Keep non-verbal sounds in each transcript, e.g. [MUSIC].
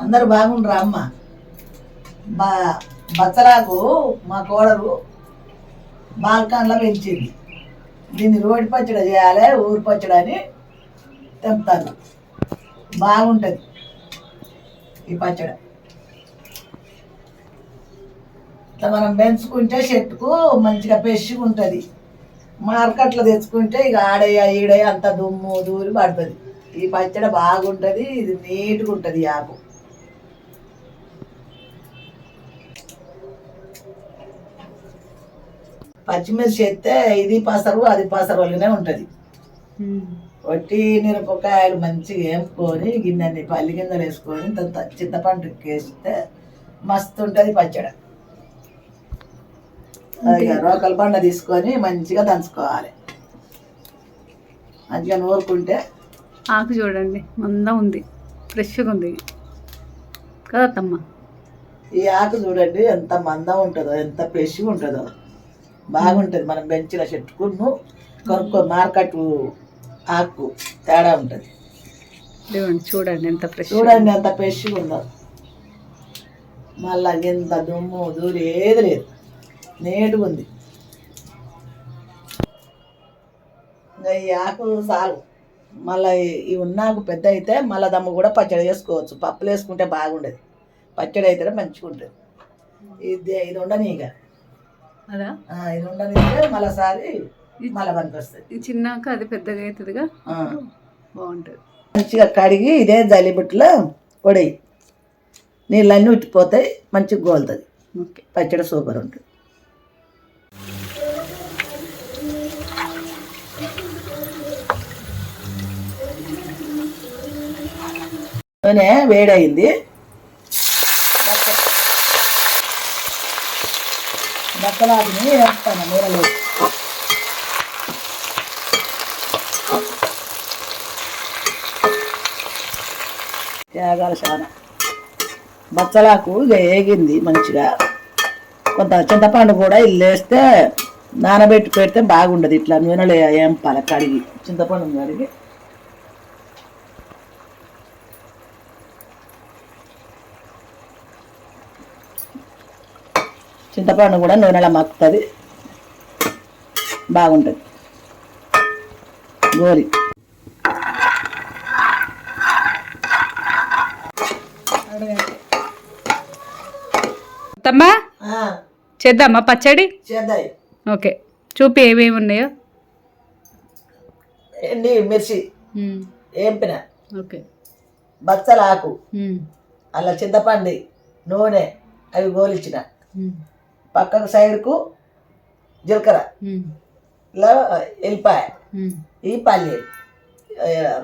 అందరు బాగుండ్రా అమ్మ. బా బచ్చరాకు మా కోడలు బాల్కాన్లో పెంచింది. దీన్ని రోడ్డు పచ్చడి చేయాలి ఊరు పచ్చడి అని తెంపుతాను బాగుంటుంది ఈ పచ్చడి. ఇట్లా మనం పెంచుకుంటే చెట్టుకు మంచిగా ఫ్రెష్గా ఉంటుంది. మార్కెట్లో తెచ్చుకుంటే ఇక ఆడయ్య ఈడయ్య అంత దుమ్ము దూరి పడుతుంది. ఈ పచ్చడి బాగుంటుంది ఇది నీట్గా ఉంటుంది ఆకు. పచ్చిమిర్చి ఎత్తే ఇది పసరు అది పసరు వల్లనే ఉంటుంది. వట్టి మిరపకాయలు మంచిగా వేపుకొని గిన్నెని పల్లి గింజలు వేసుకొని చింతపండు వేస్తే మస్తు ఉంటుంది పచ్చడి రోకల బండ తీసుకొని మంచిగా దంచుకోవాలి. మంచిగా నూరుకుంటే ఆకు చూడండి మందం ఉంది ఫ్రెష్గా ఉంది. కదా తమ్మ ఈ ఆకు చూడండి ఎంత మందం ఉంటుందో ఎంత ఫ్రెష్గా ఉంటుందో. బాగుంటుంది. మనం పెంచిన చెట్టుకును కొనుక్కో మార్కెట్ ఆకు తేడా ఉంటుంది. చూడండి చూడండి ఎంత ఫ్రెష్ చూడండి ఎంత ఫ్రెష్గా ఉందో. మళ్ళా ఎంత దుమ్ము దూరి ఏది లేదు. నేటుగా ఉంది. ఇంకా ఈ ఆకు చాలు. మళ్ళీ ఈ ఉన్నాకు పెద్ద అయితే మళ్ళీ దమ్ము కూడా పచ్చడి చేసుకోవచ్చు. పప్పులు వేసుకుంటే బాగుండదు. పచ్చడి అయితే మంచిగా ఉంటుంది ఇది ఇది ఉండని ఇక అదా? ఇది ఉండనిస్తే మళ్ళీ సారి మళ్ళీ పనికి వస్తుంది ఇది చిన్నాక అది పెద్దగా అవుతుందిగా. బాగుంటుంది. మంచిగా కడిగి ఇదే జలిబుట్టులో పొడయి. నీళ్ళన్నీ ఉట్టిపోతాయి మంచిగా గోలుతుంది. పచ్చడి సూపర్ ఉంటుంది. నూనె వేడయింది. బక్కలాదిని వేస్తాను నూనెలో త్యాగాలు చాలా బచ్చలాకు వేగింది మంచిగా. కొంత చింతపండు కూడా ఇల్లేస్తే నానబెట్టి పెడితే బాగుండదు ఇట్లా నూనెలో ఏం కడిగి చింతపండు కడిగి చింతపండు కూడా నూనెలో మక్కుతుంది. బాగుంటుంది. గోరి. చేద్దామా పచ్చడి? చేద్దాయి. ఓకే. చూపి ఏమేమి ఉన్నాయో? ఎండి మిర్చి. ఏంపిన. ఓకే. బచ్చలాకు. అలా చింతపండు నూనె అవి గోలిచ్చిన. పక్కకు సైడ్కు జీలకర్ర. ఇలా ఉమ్. ఈ పల్లీలు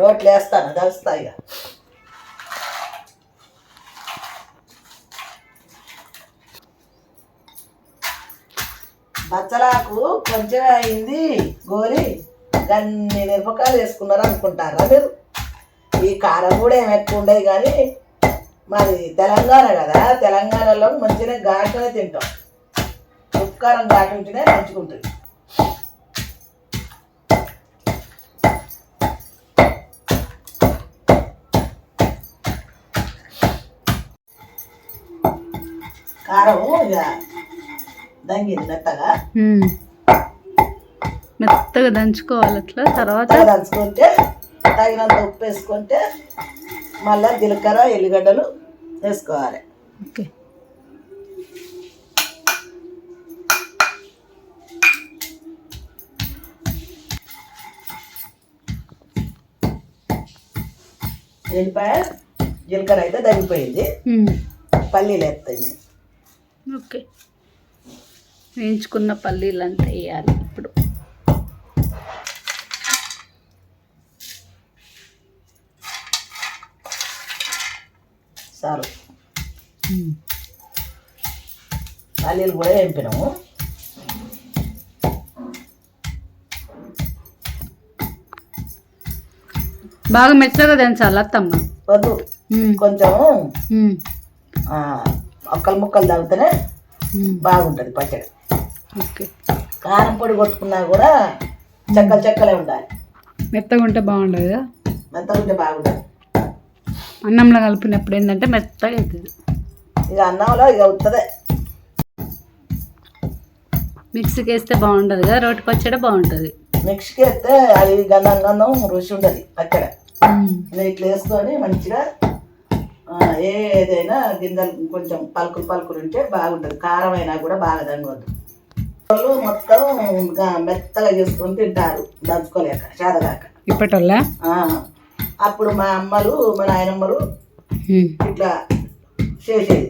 రోట్లు వేస్తాను దంచుతా ఇక. బచ్చలాకు కొంచెం అయింది గోలి. గన్ని మిరపకాయలు వేసుకున్నారు అనుకుంటారా మీరు? ఈ కారం కూడా ఏమి ఎక్కువ ఉండదు కానీ మాది తెలంగాణ కదా తెలంగాణలో మంచిగా ఘాటునే తింటాం. కారం ఘాటు ఉంటేనే మంచిగా ఉంటుంది కారం ఇక దంగింది మెత్తగా. మెత్తగా దంచుకోవాలి అట్లా తర్వాత దంచుకుంటే తగినంత ఉప్పు వేసుకుంటే మళ్ళీ జీలకర్ర ఎల్లిగడ్డలు వేసుకోవాలి. ఓకే. ఎల్లిపాయ జీలకర్ర అయితే తగ్గిపోయింది పల్లీలు వేస్తాయి ఓకే. వేయించుకున్న పల్లీలు అంతా వేయాలి ఇప్పుడు. సారు. పల్లీలు కూడా వేంపినాము బాగా మెత్తగా దంచాలి అత్తమ్మ. వద్దు. కొంచెం ఆ, ముక్కలు ముక్కలు తాగితేనే. బాగుంటుంది పచ్చడి. ఓకే. కారం పొడి కొట్టుకున్నా కూడా చెక్కలు చెక్కలే ఉండాలి. మెత్తగా ఉంటే బాగుండదు కదా? మెత్తగా ఉంటే బాగుంటుంది అన్నంలో కలిపినప్పుడు ఏంటంటే మెత్తగా అవుతుంది ఇక అన్నంలో ఇక అవుతుంది మిక్సీకి వేస్తే బాగుంటుంది కదా? రోటి పచ్చడి బాగుంటుంది. మిక్స్కి వేస్తే అది గంధం గంధం రుచి ఉండదు అక్కడ. ఇట్లా వేసుకొని మంచిగా ఏదైనా గింజలు కొంచెం పలుకులు పలుకులు ఉంటే బాగుంటుంది. కారం అయినా కూడా బాగా దంగవద్దు వాళ్ళు మొత్తం మెత్తగా చేసుకొని తింటారు దంచుకోలేక చేదగాక ఇప్పటల్లా అప్పుడు మా అమ్మలు మా నాయనమ్మలు ఇట్లా చేసేది.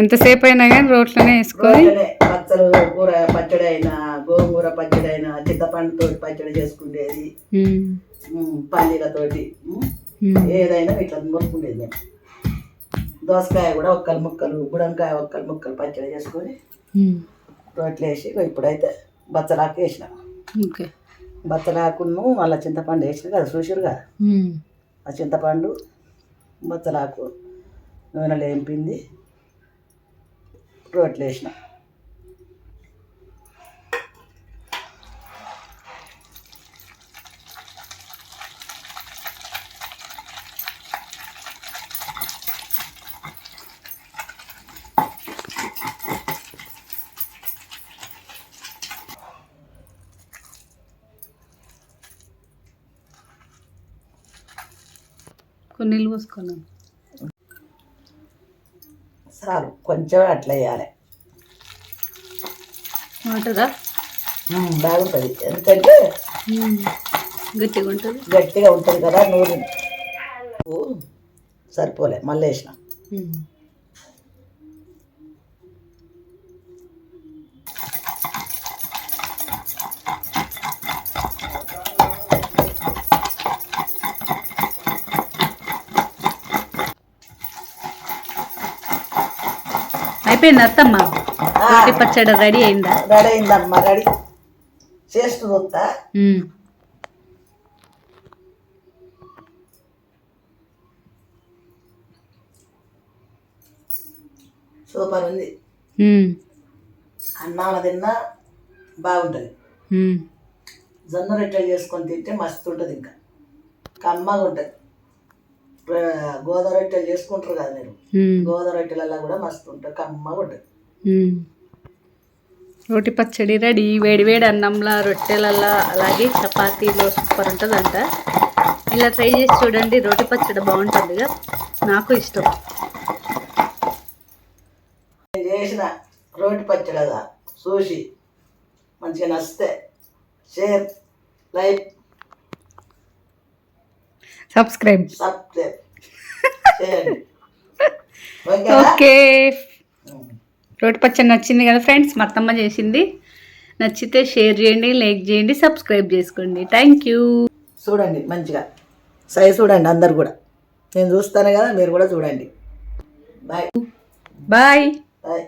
ఎంతసేపు అయినా కానీ రోట్లోనే వేసుకొని పచ్చలు కూర పచ్చడి అయినా గోంగూర పచ్చడి అయినా చింతపండుతో పచ్చడి చేసుకునేది పల్లీలతోటి ఏదైనా ఇట్లా మురుకునేది మేము. దోసకాయ కూడా ఒక్కలు ముక్కలు బుడంకాయ ఒక్కలు ముక్కలు పచ్చడి చేసుకొని. రోట్లు వేసి ఇప్పుడైతే బచ్చలాకు వేసిన. బచ్చలాకును మళ్ళీ చింతపండు వేసిన కదా చూసిరుగా. ఆ చింతపండు బచ్చలాకు నూనెలో వేంపింది. రోట్లు వేసిన. కొన్ని నీళ్ళు పోసుకున్నాను చాలు కొంచెం అట్లా వేయాలి ఉంటుందా? ఉమ్, బాగుంటుంది. ఎందుకంటే. గట్టిగా ఉంటుంది? గట్టిగా ఉంటుంది కదా నూనె. సరిపోలే. మళ్ళీ వేసిన. అయిపోయింది అత్తమ్మ. రోటి పచ్చడి రెడీ అయిందా? రెడీ అయిందమ్మా రెడీ. చేస్తూ చూస్తా ఉమ్. సూపర్ ఉంది. అన్నాల తిన్నా బాగుంటుంది. జొన్న రొట్టెలు చేసుకొని తింటే మస్తు ఉంటుంది ఇంకా. కమ్మగా ఉంటుంది. గోదా రొట్టెలు చేసుకుంటారు కదా మీరు. ఉమ్. గోదా రొట్టెలలో కూడా మస్తు ఉంటుంది కమ్మగా ఉంటుంది. రోటి పచ్చడి రెడీ. వేడి వేడి అన్నంలా రొట్టెలల్లా అలాగే చపాతీలో సూపర్ ఉంటుందంట. ఇలా ట్రై చేసి చూడండి. రోటి పచ్చడి బాగుంటుందిగా నాకు ఇష్టం. నేను చేసిన రోటి పచ్చడిగా చూసి మంచిగా నచ్చితే షేర్ లైక్ సబ్స్క్రైబ్ [LAUGHS] ఓకే. రోటి పచ్చడి నచ్చింది కదా ఫ్రెండ్స్? మా అత్తమ్మ చేసింది. నచ్చితే షేర్ చేయండి లైక్ చేయండి సబ్స్క్రైబ్ చేసుకోండి. థ్యాంక్ యూ చూడండి మంచిగా. సై చూడండి అందరు కూడా. నేను చూస్తాను కదా మీరు కూడా చూడండి. Bye bye bye